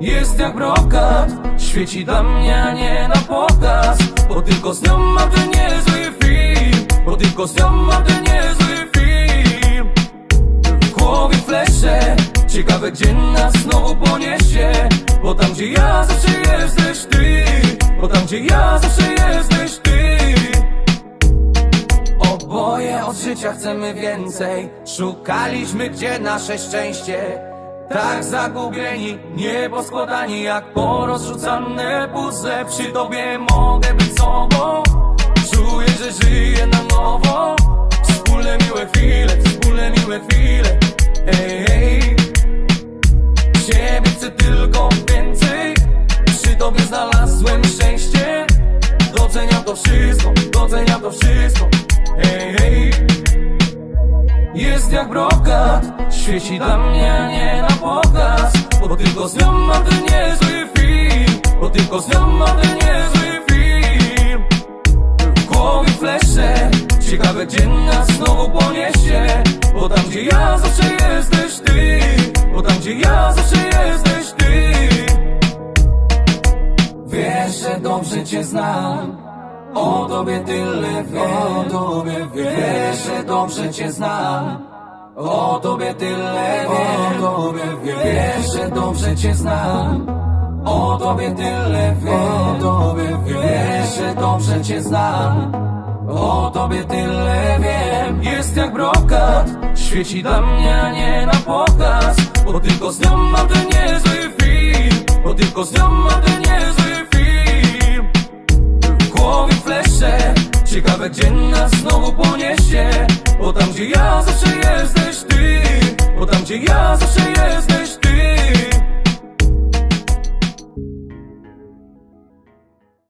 Jest jak brokat Świeci dla mnie, a nie na pokaz. Bo tylko z nią mam ten niezły film. Bo tylko z nią mam ten niezły film. W głowie flesze Ciekawe gdzie nas znowu poniesie. Bo tam gdzie ja zawsze jesteś ty. Bo tam gdzie ja zawsze jesteś ty. Oboje od życia chcemy więcej. Szukaliśmy gdzie nasze szczęście Tak zagubieni, nieposkładani Jak porozrzucane puzzle. Przy tobie mogę być sobą. Czuję, że żyję na nowo. Wspólne miłe chwile, wspólne miłe chwile. Ej, ej. Ciebie chcę tylko więcej. Przy tobie znalazłem szczęście. Doceniam to wszystko, doceniam to wszystko. Ej, ej. Jest jak brokat Świeci dla mnie, nie na pokaz Bo tylko z nią mam ten niezły film Bo tylko z nią mam ten niezły film. W głowie flesze Ciekawe gdzie nas znowu poniesie Bo tam gdzie ja zawsze jesteś ty Bo tam gdzie ja zawsze jesteś ty. Wiesz, że dobrze cię znam O tobie tyle wiem. O tobie wiem. Wiesz, że dobrze cię znam O tobie tyle wiem Wiem Wiesz, że dobrze cię znam. O tobie tyle wiem. O tobie Wiesz, że dobrze cię znam. O tobie tyle wiem. Jest jak brokat Świeci dla mnie, a nie na pokaz. Bo tylko z nią mam ten niezły film. Bo tylko z nią mam ten niezły film. W głowie flesze Ciekawe gdzie nas znowu poniesie. Bo tam gdzie ja zawsze jesteś ty. Bo tam gdzie ja